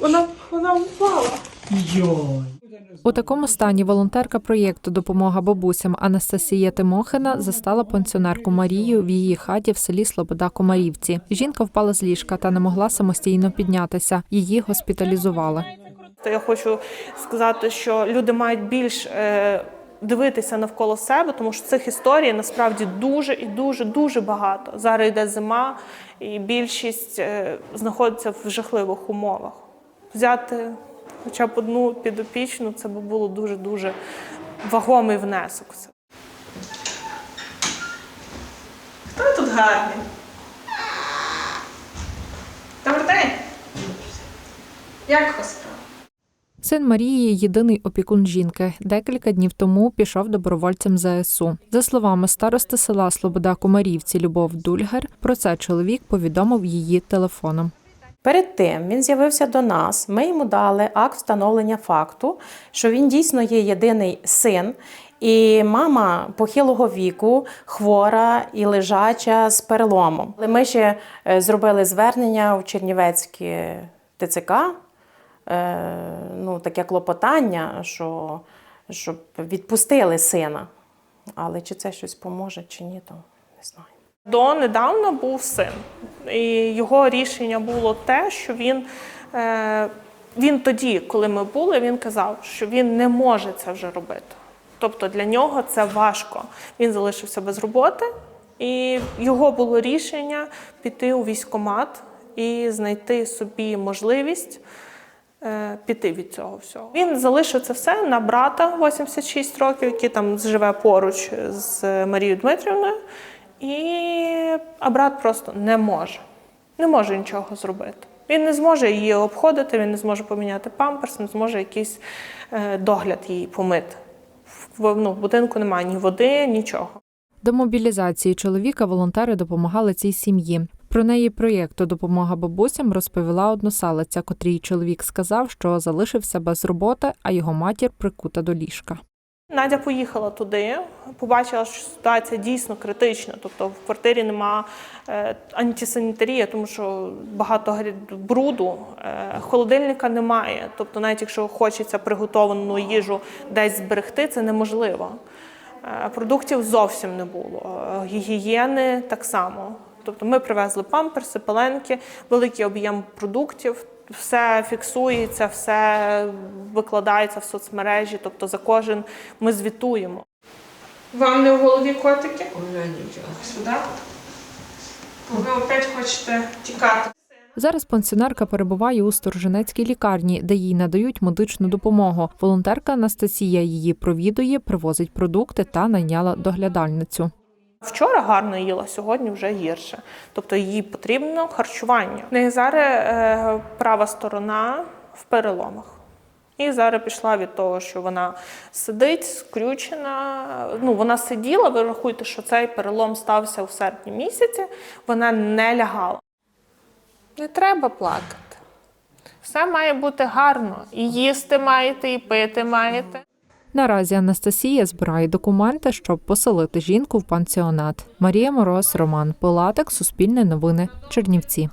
Вона, вона впала. Йой. У такому стані волонтерка проєкту Допомога бабусям Анастасія Тимохина застала пенсіонерку Марію в її хаті в селі Слобода Комарівці. Жінка впала з ліжка та не могла самостійно піднятися. Її госпіталізували. Я хочу сказати, що люди мають більш е, дивитися навколо себе, тому що цих історій насправді дуже і дуже дуже багато. Зараз йде зима, і більшість е, знаходиться в жахливих умовах. Взяти хоча б одну підопічну, це би було дуже дуже вагомий внесок. Хто тут гарний? Добрий день! Як вас справа? Син Марії єдиний опікун жінки. Декілька днів тому пішов добровольцем ЗСУ. За словами старости села Слобода Комарівці Любов Дульгер, про це чоловік повідомив її телефоном. Перед тим він з'явився до нас. Ми йому дали акт встановлення факту, що він дійсно є єдиний син, і мама похилого віку, хвора і лежача з переломом. Але Ми ще е, зробили звернення в Чернівецьке ТЦК, е, ну, таке клопотання, що, щоб відпустили сина. Але чи це щось поможе, чи ні, то не знаю. Донедавна був син, і його рішення було те, що він, е, він тоді, коли ми були, він казав, що він не може це вже робити. Тобто для нього це важко. Він залишився без роботи, і його було рішення піти у військкомат і знайти собі можливість е, піти від цього всього. Він залишив це все на брата 86 років, який там живе поруч з Марією Дмитрівною. І а брат просто не може. Не може нічого зробити. Він не зможе її обходити, він не зможе поміняти памперс, не зможе якийсь е, догляд її помити. В, ну, в будинку немає ні води, нічого. До мобілізації чоловіка волонтери допомагали цій сім'ї. Про неї проєкту Допомога бабусям розповіла односалиця, котрій чоловік сказав, що залишився без роботи, а його матір прикута до ліжка. Надя поїхала туди, побачила, що ситуація дійсно критична. Тобто в квартирі нема е, антисанітарії, тому що багато бруду, е, холодильника немає. Тобто, навіть якщо хочеться приготовану їжу десь зберегти, це неможливо. Е, Продуктів зовсім не було. Гігієни так само. Тобто ми привезли памперси, пеленки, великий об'єм продуктів. Все фіксується, все викладається в соцмережі, тобто за кожен ми звітуємо. Вам не в голові котики? Уже нічого. Сюди? Ви опять хочете тікати. Зараз пенсіонерка перебуває у Сторженецькій лікарні, де їй надають медичну допомогу. Волонтерка Анастасія її провідує, привозить продукти та найняла доглядальницю. Вчора гарно їла, сьогодні вже гірше. Тобто їй потрібно харчування. Неї зараз е, права сторона в переломах. І зараз пішла від того, що вона сидить, скрючена. Ну, вона сиділа, ви рахуєте, що цей перелом стався у серпні місяці, вона не лягала. Не треба плакати. Все має бути гарно. І їсти маєте, і пити маєте. Наразі Анастасія збирає документи, щоб поселити жінку в пансіонат. Марія Мороз, Роман Пилатик, Суспільне новини, Чернівці.